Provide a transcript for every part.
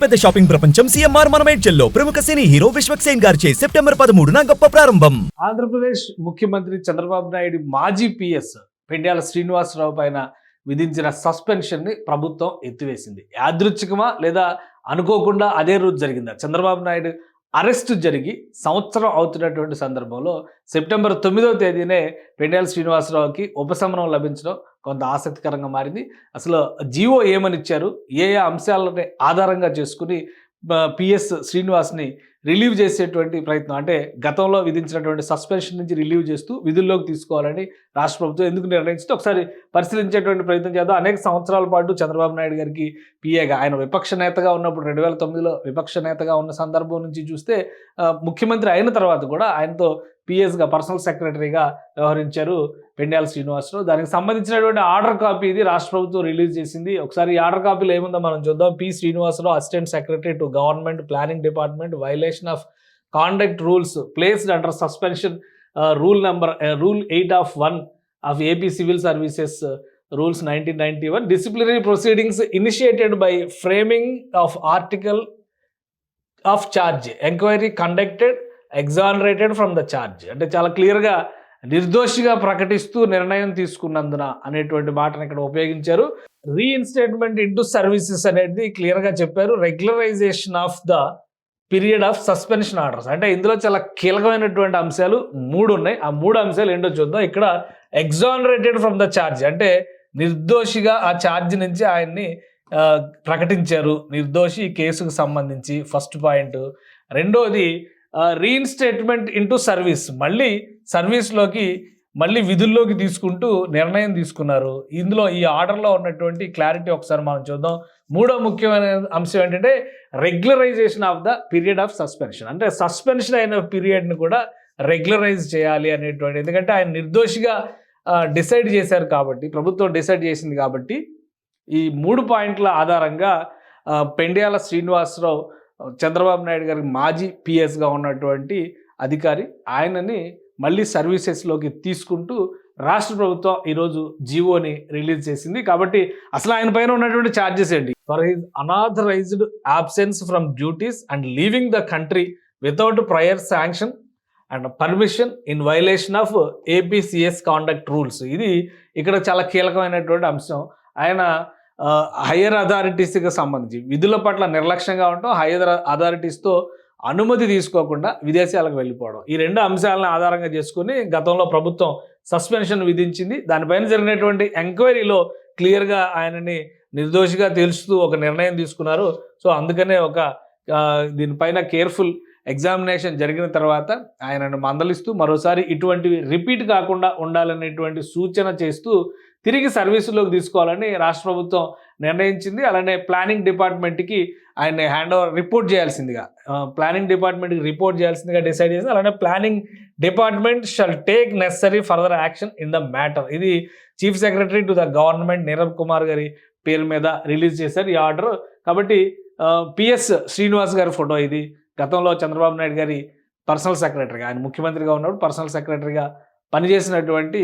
పెద్ద షాపింగ్ ప్రపంచం సిఎంఆర్ మనమేడ్చల్లో ప్రముఖ సినీ హీరో విశ్వక్ సేన్ గారిచే సెప్టెంబర్ పదమూడున గొప్ప ప్రారంభం. ఆంధ్రప్రదేశ్ ముఖ్యమంత్రి చంద్రబాబు నాయుడు మాజీ పిఎస్ పెండ్యాల శ్రీనివాసరావు పైన విధించిన సస్పెన్షన్ని ప్రభుత్వం ఎత్తివేసింది. యాదృచ్ఛికమా లేదా అనుకోకుండా అదే రోజు జరిగిందా? చంద్రబాబు నాయుడు అరెస్ట్ జరిగి సంవత్సరం అవుతున్నటువంటి సందర్భంలో సెప్టెంబర్ తొమ్మిదవ తేదీనే పెండ్యాల శ్రీనివాసరావుకి ఉపశమనం లభించడం కొంత ఆసక్తికరంగా మారింది. అసలు జీవో ఏమని ఇచ్చారు? ఏ ఏ అంశాలని ఆధారంగా చేసుకుని పిఎస్ శ్రీనివాస్ని రిలీవ్ చేసేటువంటి ప్రయత్నం. అంటే గతంలో విధించినటువంటి సస్పెన్షన్ నుంచి రిలీవ్ చేస్తూ విధుల్లోకి తీసుకోవాలని రాష్ట్ర ప్రభుత్వం ఎందుకు నిర్ణయించిందో ఒకసారి పరిశీలించేటువంటి ప్రయత్నం చేద్దాం. అనేక సంవత్సరాల పాటు చంద్రబాబు నాయుడు గారికి పిఏగా ఆయన విపక్ష నేతగా ఉన్నప్పుడు రెండు వేల తొమ్మిదిలో విపక్ష నేతగా ఉన్న సందర్భం నుంచి చూస్తే ముఖ్యమంత్రి అయిన తర్వాత కూడా ఆయనతో పిఎస్గా పర్సనల్ సెక్రటరీగా వ్యవహరించారు పెండ్యాల శ్రీనివాసరావు. దానికి సంబంధించినటువంటి ఆర్డర్ కాపీ ఇది రాష్ట్ర ప్రభుత్వం రిలీజ్ చేసింది. ఒకసారి ఈ ఆర్డర్ కాపీలో ఏముందో మనం చూద్దాం. P Srinivasarao assistant secretary to government planning department violation of conduct rules placed under suspension rule number rule eight of one of AP civil services rules nineteen ninety one disciplinary proceedings initiated by framing of article of charge enquiry conducted exonerated from the charge అంటే చాలా క్లియర్గా నిర్దోషిగా ప్రకటిస్తూ నిర్ణయం తీసుకున్నందున అనేటువంటి మాటను ఇక్కడ ఉపయోగించారు. రీఇన్స్టేట్మెంట్ ఇంటూ సర్వీసెస్ అనేది క్లియర్గా చెప్పారు. Regularisation of the period of suspension orders అంటే ఇందులో చాలా కీలకమైనటువంటి అంశాలు మూడు ఉన్నాయి. ఆ మూడు అంశాలు ఏంటో చూద్దాం. ఇక్కడ ఎగ్జానరేటెడ్ ఫ్రమ్ ద ఛార్జ్ అంటే నిర్దోషిగా ఆ ఛార్జ్ నుంచి ఆయన్ని ప్రకటించారు. నిర్దోషి ఈ కేసుకు సంబంధించి ఫస్ట్ పాయింట్ రెండోది రీఇన్స్టేట్మెంట్ ఇంటూ సర్వీస్ మళ్ళీ సర్వీస్లోకి మళ్ళీ విధుల్లోకి తీసుకుంటూ నిర్ణయం తీసుకున్నారు. ఇందులో ఈ ఆర్డర్లో ఉన్నటువంటి క్లారిటీ ఒకసారి మనం చూద్దాం. మూడో ముఖ్యమైన అంశం ఏంటంటే regularisation of the period of suspension అంటే సస్పెన్షన్ అయిన పీరియడ్ని కూడా రెగ్యులరైజ్ చేయాలి అనేటువంటి ఎందుకంటే ఆయన నిర్దోషిగా డిసైడ్ చేశారు కాబట్టి ప్రభుత్వం డిసైడ్ చేసింది కాబట్టి ఈ మూడు పాయింట్ల ఆధారంగా పెండియాల శ్రీనివాసరావు చంద్రబాబు నాయుడు గారికి మాజీ పిఎస్గా ఉన్నటువంటి అధికారి ఆయనని మళ్ళీ సర్వీసెస్లోకి తీసుకుంటూ రాష్ట్ర ప్రభుత్వం ఈరోజు జీవోని రిలీజ్ చేసింది. కాబట్టి అసలు ఆయన పైన ఉన్నటువంటి ఛార్జెస్ ఏంటి? For his unauthorised absence from duties and leaving the country without prior sanction and permission in violation of APCS conduct rules ఇది ఇక్కడ చాలా కీలకమైనటువంటి అంశం. ఆయన హయ్యర్ అథారిటీస్కి సంబంధించి విధుల పట్ల నిర్లక్ష్యంగా ఉండటం హయ్యర్ అథారిటీస్తో అనుమతి తీసుకోకుండా విదేశాలకు వెళ్ళిపోవడం. ఈ రెండు అంశాలను ఆధారంగా చేసుకుని గతంలో ప్రభుత్వం సస్పెన్షన్ విధించింది. దానిపైన జరిగినటువంటి ఎంక్వైరీలో క్లియర్గా ఆయనని నిర్దోషిగా తెలుస్తూ ఒక నిర్ణయం తీసుకున్నారు. సో అందుకనే ఒక దీనిపైన కేర్ఫుల్ ఎగ్జామినేషన్ జరిగిన తర్వాత ఆయనను మందలిస్తూ మరోసారి ఇటువంటివి రిపీట్ కాకుండా ఉండాలనేటువంటి సూచన చేస్తూ తిరిగి సర్వీసులోకి తీసుకోవాలని రాష్ట్ర ప్రభుత్వం నిర్ణయించింది. అలానే ప్లానింగ్ డిపార్ట్మెంట్కి ఆయన హ్యాండ్ ఓవర్ రిపోర్ట్ చేయాల్సిందిగా ప్లానింగ్ డిపార్ట్మెంట్కి రిపోర్ట్ చేయాల్సిందిగా డిసైడ్ చేసింది అలానే planning department shall take necessary further action in the matter. ఇది chief secretary to the government Nirav Kumar గారి పేరు మీద రిలీజ్ చేశారు ఈ ఆర్డర్. కాబట్టి పిఎస్ శ్రీనివాస్ గారి ఫోటో ఇది. గతంలో చంద్రబాబు నాయుడు గారి పర్సనల్ సెక్రటరీగా ఆయన ముఖ్యమంత్రిగా ఉన్నప్పుడు పర్సనల్ సెక్రటరీగా పనిచేసినటువంటి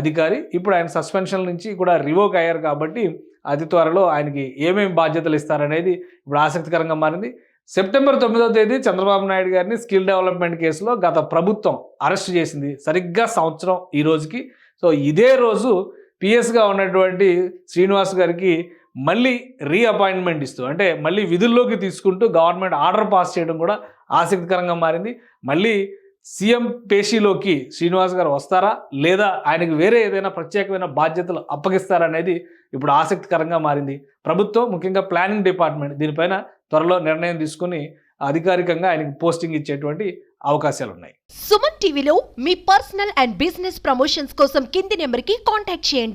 అధికారి. ఇప్పుడు ఆయన సస్పెన్షన్ నుంచి కూడా రివోక్ అయ్యారు కాబట్టి అతి త్వరలో ఆయనకి ఏమేమి బాధ్యతలు ఇస్తారనేది ఇప్పుడు ఆసక్తికరంగా మారింది. సెప్టెంబర్ తొమ్మిదవ తేదీ చంద్రబాబు నాయుడు గారిని స్కిల్ డెవలప్మెంట్ కేసులో గత ప్రభుత్వం అరెస్ట్ చేసింది. సరిగ్గా సంవత్సరం ఈ రోజుకి. సో ఇదే రోజు పిఎస్గా ఉన్నటువంటి శ్రీనివాస్ గారికి మళ్ళీ రీఅపాయింట్మెంట్ ఇస్తూ అంటే మళ్ళీ విధుల్లోకి తీసుకుంటూ గవర్నమెంట్ ఆర్డర్ పాస్ చేయడం కూడా ఆసక్తికరంగా మారింది. మళ్ళీ సీఎం పేషీలోకి శ్రీనివాస్ గారు వస్తారా? లేదా ఆయనకు వేరే ఏదైనా ప్రత్యేకమైన బాధ్యతలు అప్పగిస్తారా అనేది ఇప్పుడు ఆసక్తికరంగా మారింది. ప్రభుత్వం ముఖ్యంగా ప్లానింగ్ డిపార్ట్మెంట్ దీనిపైన త్వరలో నిర్ణయం తీసుకుని అధికారికంగా ఆయనకు పోస్టింగ్ ఇచ్చేటువంటి అవకాశాలు ఉన్నాయి సుమన్ టీవీలో మీ పర్సనల్ అండ్ బిజినెస్ ప్రమోషన్స్ కోసం కింది నెంబర్కి కాంటాక్ట్ చేయండి.